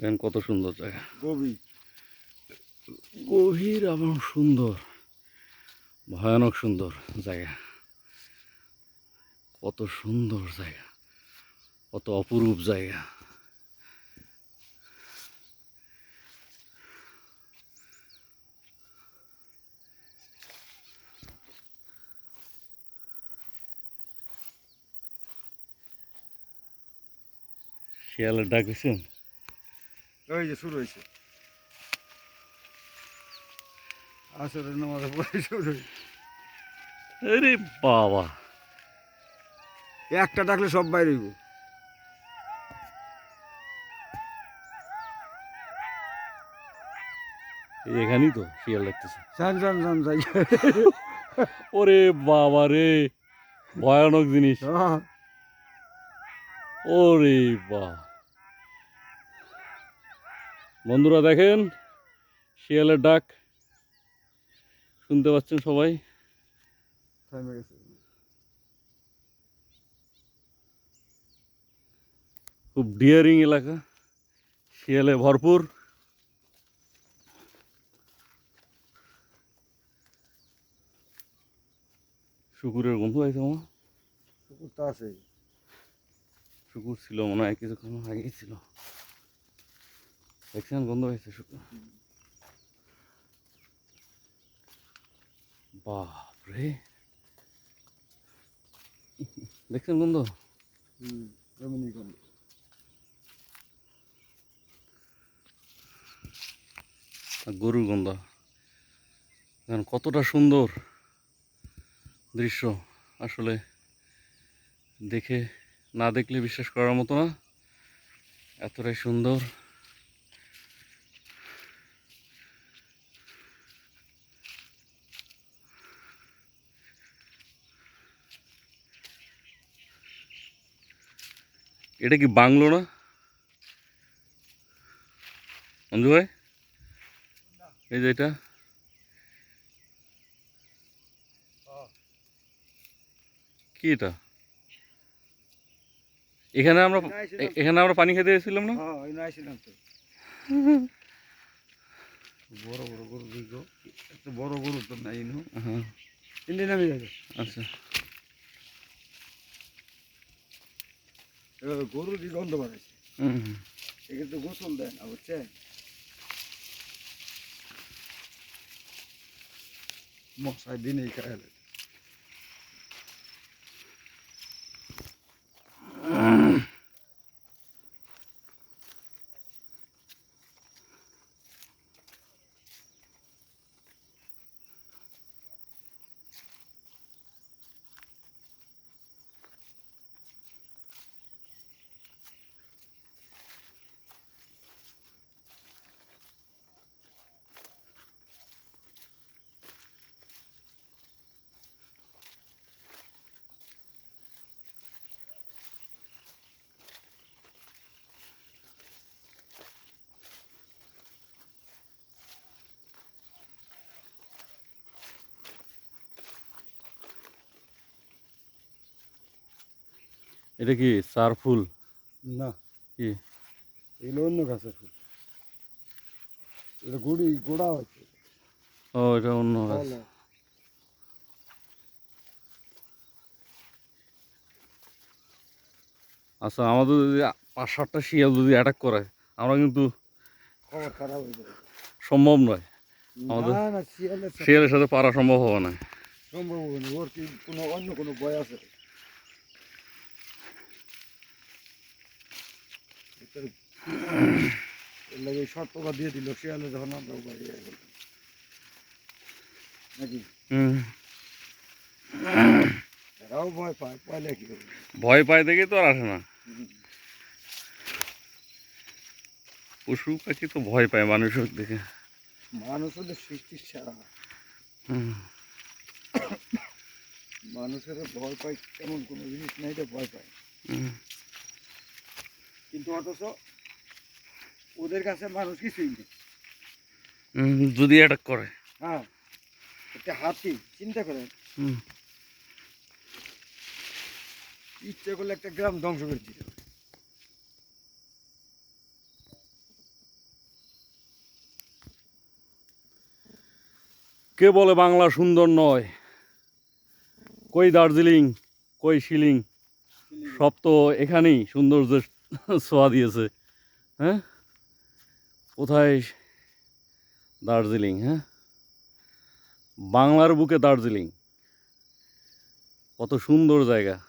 দেখেন কত সুন্দর জায়গা। গভীর। গভীর এবং সুন্দর। ভয়ানক সুন্দর জায়গা। কত সুন্দর জায়গা। কত অপরূপ জায়গা। শিয়ালের ডাক হয়েছেন ওই যে শুরু হয়েছে। আসরের নামাজে পড়ে শুরু আরে বাবা। একটা ডাকলে সব বাইরে হইব। এখানেই তো শিয়াল ডাকতেছে। সান সান সান যাই। ওরে বাবা রে ভয়ানক জিনিস। ওরে বা বন্ধুরা দেখেন শিয়ালের ডাক শুনতে পাচ্ছেন সবাই। খুব ডিয়ারিং এলাকা শিয়ালে ভরপুর। শুকুরের গন্ধ আছে আমার কুকুর তো আছে শুকুর ছিল মনে হয় কিছুক্ষণ আগেই ছিল। দেখছেন গন্ধ হয়েছে বাপরে দেখছেন গন্ধ এমনই আর গরুর গন্ধ কতটা সুন্দর দৃশ্য আসলে দেখে না দেখলে বিশ্বাস করার মতো না এতটাই সুন্দর এটা কি বাংলো না? মঞ্জু ভাই? এই যে এটা। কি এটা? এখানে আমরা এখানে আমরা পানি খেতে এসেছিলাম না? হ্যাঁ বড় বড় গরু বড় গরু তো নাই নো হ্যাঁ। আচ্ছা। গরু দি গন্ধ বাড়াইছে তো গোসল দেয় না বুঝছেন? মশাই দিনেই খায়ালে এটা কি চার ফুল? না। কি? এগুলো অন্য গাছের ফুল। এটা গুড়ি গোড়া হচ্ছে ও এটা অন্য গাছ। আচ্ছা আমাদের যদি পাঁচ সাতটা শিয়াল যদি অ্যাটাক করে আমরা কিন্তু খবর খারাপ হয়ে যাবে। সম্ভব নয়। আমাদের- শিয়ালের সাথে পারা সম্ভব হবে না। সম্ভব হবে না। ওর কি কোনো অন্য কোনো বয় আছে? এর লাগে শর্তটা দিয়ে দিল শিয়ালে যখন আমরা নাকি? এরাও ভয় পায় পাইলে কি ভয় পায় দেখে তো আর আসে না। পশু পাখি তো ভয় পায় মানুষের দেখে। মানুষ হলে সৃষ্টির ছাড়া। মানুষের ভয় পায় তেমন কোনো জিনিস নাই তো ভয় পায়। হুম। কিন্তু অথচ ওদের কাছে মানুষ কিছুই নেই। যদি অ্যাটাক করে। হ্যাঁ একটা হাতি চিন্তা করেন। ইচ্ছে করলে একটা গ্রাম ধ্বংস করে দিতে কে বলে বাংলা সুন্দর নয়? কই দার্জিলিং কই শিলিং? সব তো এখানেই সৌন্দর্যের ছোঁয়া দিয়েছে হ্যাঁ? কোথায়? দার্জিলিং হ্যাঁ? বাংলার বুকে দার্জিলিং। কত সুন্দর জায়গা।